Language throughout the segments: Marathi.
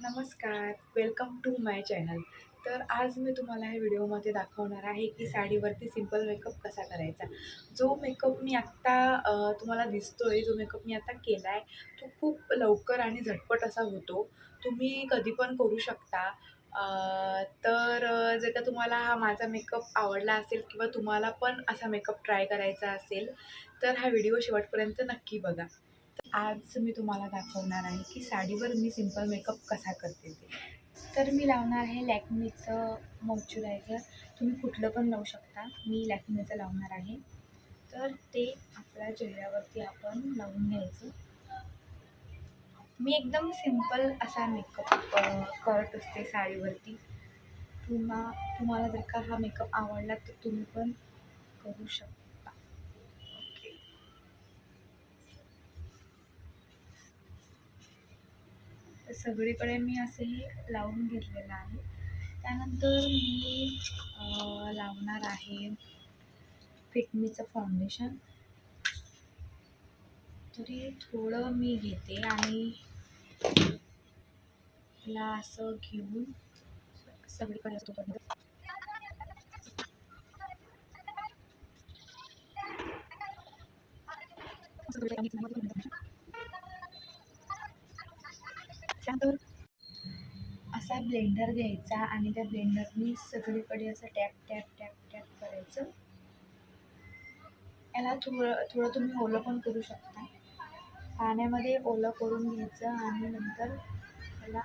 नमस्कार वेलकम टू माय चॅनल तर आज मी तुम्हाला ह्या व्हिडिओमध्ये दाखवणार आहे की साडीवरती सिंपल मेकअप कसा करायचा. जो मेकअप मी आत्ता तुम्हाला तुम्हाला दिसतोय जो मेकअप मी आता केला आहे तो खूप लवकर आणि झटपट असा होतो. तुम्ही कधी पण करू शकता. तर जर का तुम्हाला हा माझा मेकअप आवडला असेल किंवा तुम्हाला पण असा मेकअप ट्राय करायचा असेल तर हा व्हिडिओ शेवटपर्यंत नक्की बघा. आज मी तुम्हाला दाखवणार आहे की साडीवर मी सिंपल मेकअप कसा करते ते. तर मी लावणार आहे लॅक्मीचं मॉइश्चरायझर तुम्ही कुठलं पण लावू शकता. मी लॅक्मीचं लावणार आहे. तर ते आपल्या चेहऱ्यावरती आपण लावून घ्यायचं. मी एकदम सिंपल असा मेकअप करत असते साडीवरती. तुम्हा तुम्हाला जर का हा मेकअप आवडला तर तुम्ही पण करू शकता. तर सगळीकडे मी असंही हे लावून घेतलेलं आहे. त्यानंतर मी लावणार आहे फिटमीचं फाउंडेशन तरी थोडं मी घेते आणि ला असं घेऊन सगळीकडे असं करून त्यानंतर असा ब्लेंडर घ्यायचा आणि त्या ब्लेंडरनी सगळीकडे असं टॅप टॅप टॅप टॅप करायचं. याला थोडं थोडं तुम्ही ओलं पण करू शकता. पाण्यामध्ये ओलं करून घ्यायचं आणि नंतर त्याला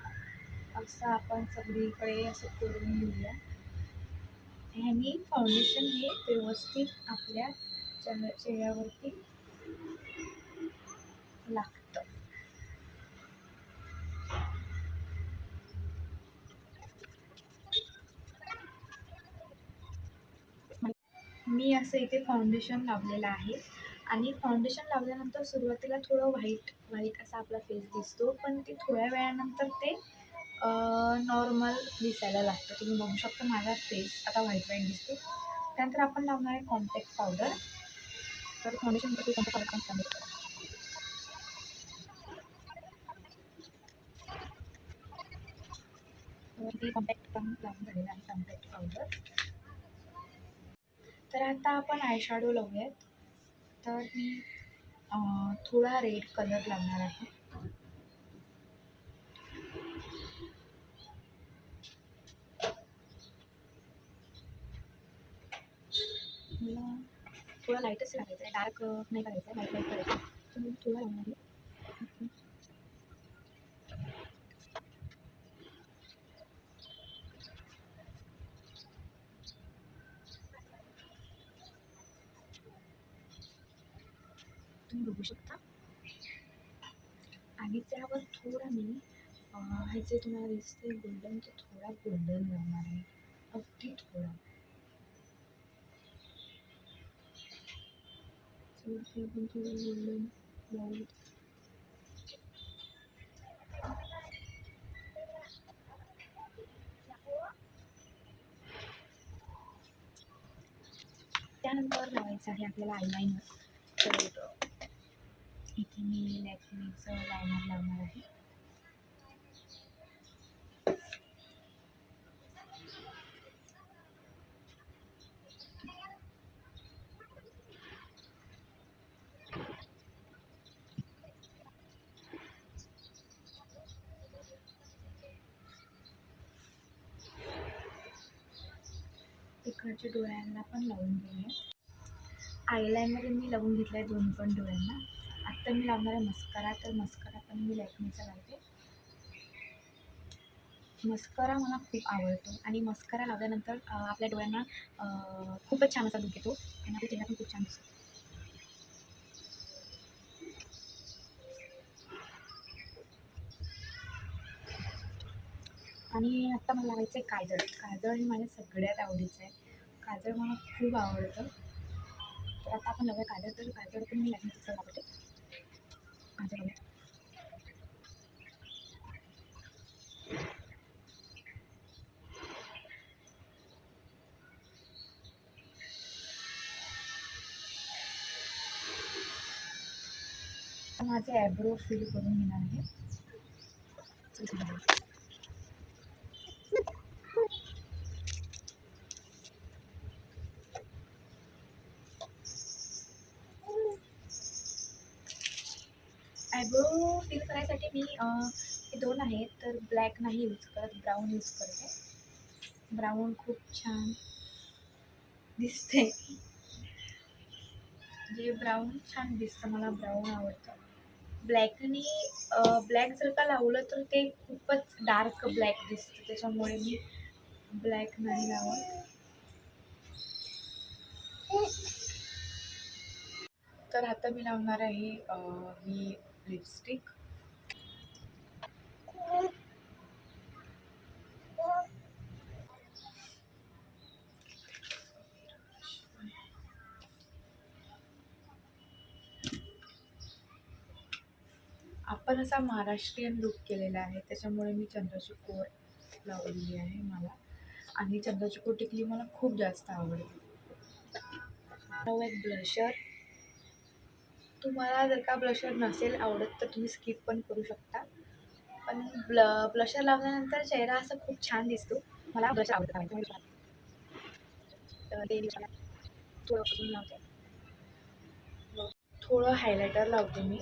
असं आपण सगळीकडे असं करून घेऊया. ह्यानी फाउंडेशन हे व्यवस्थित आपल्या चेहऱ्यावरती लागतं. मी असं इथे फाउंडेशन लावलेलं आहे. आणि फाउंडेशन लावल्यानंतर सुरुवातीला थोडं व्हाईट व्हाईट असा आपला फेस दिसतो. पण ते थोड्या वेळानंतर ते नॉर्मल दिसायला लागतं. तुम्ही बघू शकता माझा फेस आता व्हाईट व्हाईट दिसतो. त्यानंतर आपण लावणार आहे कॉम्पॅक्ट पावडर तर फाउंडेशन कॉम्पॅक्ट पण ते कॉम्पॅक्ट लावून झालेलं आहे कॉम्पॅक्ट पावडर तर आता आपण आयशॅडो लावूयात. तर मी थोडा रेड कलर लावणार आहे. मला थोडा लाईटच लागायचं आहे. डार्क नाही करायचं आहे. लाइट लाइट करायचं आहे. थोडा लावणार आहे. तुम्ही बघू शकता. आणि त्यावर थोडा मी अं, हे जे तुम्हाला दिसते गोल्डन तो थोडा गोल्डन लावणार आहे. अगदी थोडा. आपण थोडं गोल्डन लावू त्यानंतर लावायचं आहे आपल्याला आयलाइनर तर इथे मी लॅक्मीचं लायनर लावणार आहे. इकडच्या डोळ्यांना पण लावून घेऊया. आयलायनर मी लावून घेतलं आहे दोन पण डोळ्यांना. आत्ता मी लावणार आहे मस्करा. तर मस्करा पण मी लॅक्मीचा लावते. मस्करा मला खूप आवडतो. आणि मस्करा लावल्यानंतर आपल्या डोळ्यांना खूपच छान असा लुक येतो. आणि आपल्या चेहरा पण खूप छान दिसतो. आणि आत्ता मला लावायचं आहे काजळ. काजळ हे माझ्या सगळ्यात आवडीचं आहे. काजळ मला खूप आवडतं. तर आता आपण लावूया काजळ. तर काजळ पण मी लॅक्मीचं लावते. माझे ॲब्रो फिल करून घेणार आहे आयब्रो फिल करायसाठी मी अं, हे दोन आहेत. तर ब्लॅक नाही यूज करत ब्राऊन यूज करते. ब्राऊन खूप छान दिसते. म्हणजे जे ब्राऊन छान दिसतं मला ब्राऊन आवडतं. ब्लॅकनी ब्लॅक जर का लावलं तर ते खूपच डार्क ब्लॅक दिसतं. त्याच्यामुळे मी ब्लॅक नाही लावत. तर आता मी लावणार आहे ही लिपस्टिक आपण असा महाराष्ट्रीयन लुक केलेला आहे. त्याच्यामुळे मी चंद्राची लावलेली आहे मला. आणि चंद्राची टिकली मला खूप जास्त आवडते एक ब्लशर तुम्हाला जर का ब्लशर नसेल आवडत तर तुम्ही स्किप पण करू शकता. पण ब्ल ब्लशर लावल्यानंतर चेहरा असा खूप छान दिसतो. मला ब्लशर आवडतं ते थोडं अजून थोडं हायलायटर लावते मी.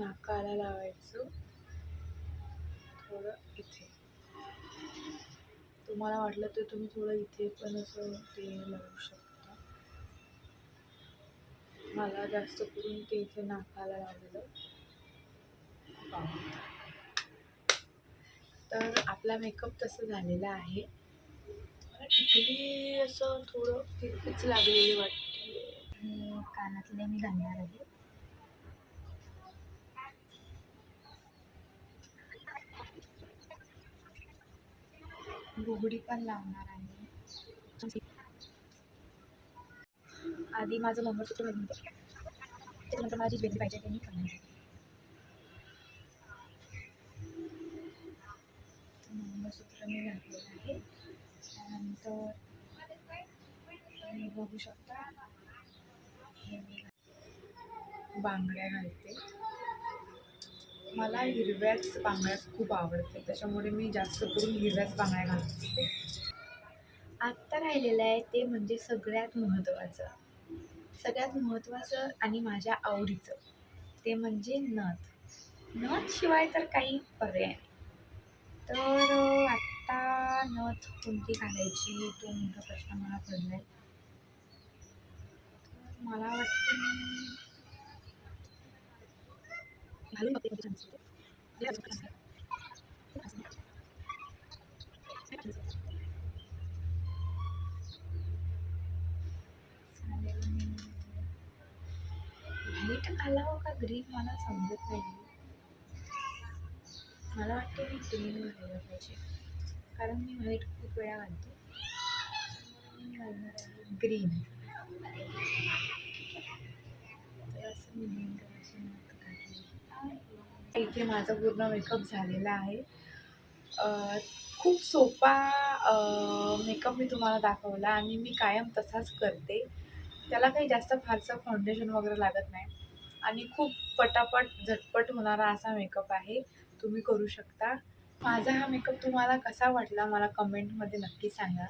नाकाला लावायचं. थोडं इथे. तुम्हाला वाटलं तर तुम्ही थोडं इथे पण असं ते लावू शकता. मला जास्त करून ते इथे नाकाला लावलेलं. तर आपला मेकअप तसं झालेला आहे. मला असं थोडं तिथेच लागलेली वाटते. कानातले मी घालणार आहे. बुगडी पण लावणार आहे. आधी माझं मंगळसूत्र घालून होतं त्याच्यानंतर माझी ज्वेलरी पाहिजे ते मी करणार आहे. मंगळसूत्र मी घातलेलं आहे. त्यानंतर तुम्ही बघू शकता. मी बांगड्या घालते. मला हिरव्याच बांगड्या खूप आवडते त्याच्यामुळे मी जास्त करून हिरव्याच बांगड्या घालते. आत्ता राहिलेलं आहे ते म्हणजे सगळ्यात महत्त्वाचं. सगळ्यात महत्त्वाचं आणि माझ्या आवडीचं ते म्हणजे नथ. नथ शिवाय तर काही पर्याय तर आत्ता नथ कोणती घालायची तो मोठा प्रश्न मला पडला आहे मला वाटते मी घालून बघते कोणती छान दिसते. जे अजून पण असतं. खूप असतं. चालेल मी व्हाईट घालावं का ग्रीन मला समजत नाही मला वाटते मी ग्रीन घालायला पाहिजे कारण मी व्हाईट खूप वेळा घालते मी घालणार आहे ग्रीन तर असं मी ग्रीन कलरची इथे माझा पूर्ण मेकअप झालेला आहे. खूप सोपा मेकअप मी तुम्हाला दाखवला आणि मी कायम तसाच करते. त्याला काही जास्त फारसं फाउंडेशन वगैरे लागत नाही. आणि खूप पटापट झटपट होणारा असा मेकअप आहे. तुम्ही करू शकता. माझा हा मेकअप तुम्हाला कसा वाटला मला कमेंटमध्ये नक्की सांगा.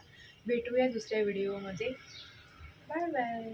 भेटूया दुसऱ्या व्हिडिओमध्ये बाय बाय